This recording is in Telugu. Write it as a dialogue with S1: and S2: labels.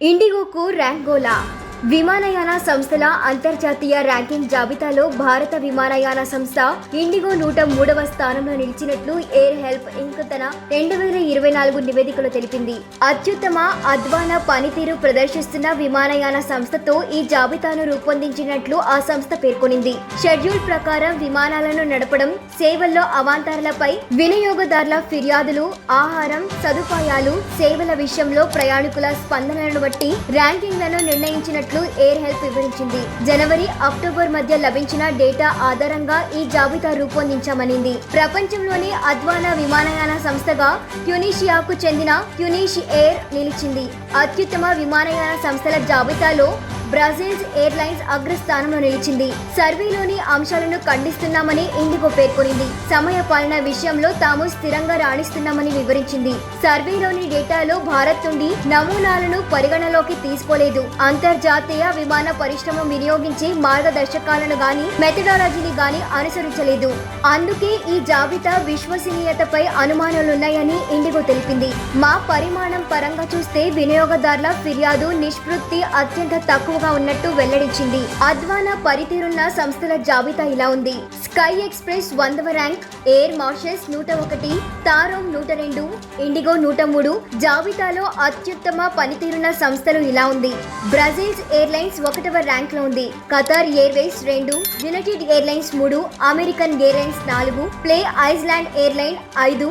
S1: ಇಂಡಿಗೋ ಕೋರ್ ರ್ಯಾಂಗೋಲಾ విమానయాన సంస్థల అంతర్జాతీయ ర్యాంకింగ్ జాబితాలో భారత విమానయాన సంస్థ ఇండిగో నూట మూడవ స్థానంలో నిలిచినట్లు ఎయిర్ హెల్ప్ ఇంక్ తన రెండు వేల ఇరవై నాలుగు నివేదికలో తెలిపింది. అత్యుత్తమ అద్వాన పనితీరు ప్రదర్శిస్తున్న విమానయాన సంస్థతో ఈ జాబితాను రూపొందించినట్లు ఆ సంస్థ పేర్కొనింది. షెడ్యూల్ ప్రకారం విమానాలను నడపడం సేవల్లో అవాంతరాలపై వినియోగదారుల ఫిర్యాదులు ఆహారం సదుపాయాలు సేవల విషయంలో ప్రయాణికుల స్పందనలను బట్టి ర్యాంకింగ్లను నిర్ణయించినట్లు ఎయిర్ హెల్ప్ వివరించింది. జనవరి అక్టోబర్ మధ్య లభించిన డేటా ఆధారంగా ఈ జాబితా రూపొందించామనింది. ప్రపంచంలోని అద్వానా విమానయాన సంస్థగా ట్యునీషియాకు చెందిన ట్యునీష్ ఎయిర్ నిలిచింది. అత్యుత్తమ విమానయాన సంస్థల జాబితాలో బ్రాజిల్స్ ఎయిర్లైన్స్ అగ్రస్థానంలో నిలిచింది. సర్వేలోని అంశాలను ఖండిస్తున్నామని ఇండిగో పేర్కొనింది. సమయ పాలన విషయంలో తాము స్థిరంగా రాణిస్తున్నామని వివరించింది. సర్వేలోని డేటాలో భారత్ నుండి నమూనాలను పరిగణలోకి తీసుకోలేదు. అంతర్జాతీయ విమాన పరిశ్రమ వినియోగించే మార్గదర్శకాలను గాని మెథడాలజీని గాని అనుసరించలేదు. అందుకే ఈ జాబితా విశ్వసనీయతపై అనుమానాలున్నాయని ఇండిగో తెలిపింది. మా పరిమాణం పరంగా చూస్తే వినియోగదారుల ఫిర్యాదు నిష్పృత్తి అత్యంత తక్కువ తక్కువగా ఉన్నట్టు వెల్లడించింది. అద్వానా పరితీరున్న సంస్థల జాబితా ఇలా ఉంది. స్కై ఎక్స్ప్రెస్ వందవ ర్యాంక్ ఎయిర్ మార్షల్స్ నూట ఒకటి తారోమ్ నూట రెండు ఇండిగో నూట మూడు జాబితాలో అత్యుత్తమ పనితీరున్న సంస్థలు ఇలా ఉంది. బ్రజిల్స్ ఎయిర్లైన్స్ ఒకటవ ర్యాంక్లో ఉంది. ఖతార్ ఎయిర్వేస్ రెండు యునైటెడ్ ఎయిర్లైన్స్ మూడు అమెరికన్ ఎయిర్లైన్స్ నాలుగు ప్లే ఐస్లాండ్ ఎయిర్లైన్ ఐదు